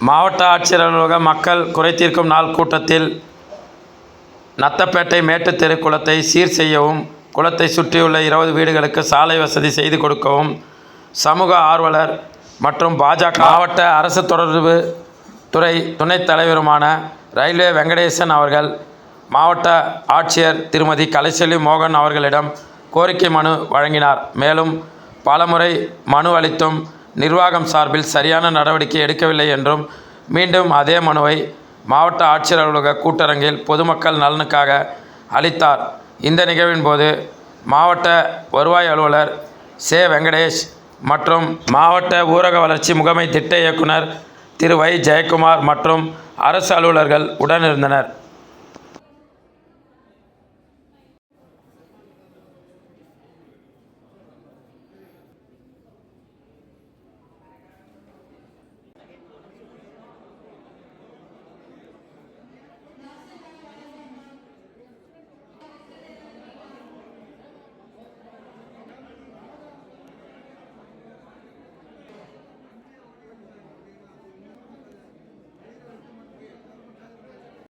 மாவட்ட ஆட்சியர் அலுவலக மக்கள் குறைதீர்க்கும் நாள் கூட்டத்தில் நத்தப்பேட்டை மேட்டுத்தெரு குளத்தை சீர் செய்யவும் குளத்தை சுற்றியுள்ள இருபது வீடுகளுக்கு சாலை வசதி செய்து கொடுக்கவும் சமூக ஆர்வலர் மற்றும் பாஜக மாவட்ட அரசு தொடர்பு துறை துணைத் தலைவருமான ரயில்வே வெங்கடேசன் அவர்கள் மாவட்ட ஆட்சியர் திருமதி கலைச்செல்வி மோகன் அவர்களிடம் கோரிக்கை மனு வழங்கினார். மேலும் பலமுறை மனு அளித்தும் நிர்வாகம் சார்பில் சரியான நடவடிக்கை எடுக்கவில்லை என்றும் மீண்டும் அதே மனுவை மாவட்ட ஆட்சியர் அலுவலக கூட்டரங்கில் பொதுமக்கள் நலனுக்காக அளித்தார். இந்த நிகழ்வின் போது மாவட்ட வருவாய் அலுவலர் சே. வெங்கடேஷ் மற்றும் மாவட்ட ஊரக வளர்ச்சி முகமை திட்ட இயக்குனர் திரு. வை. ஜெயக்குமார் மற்றும் அரசு அலுவலர்கள் உடனிருந்தனர்.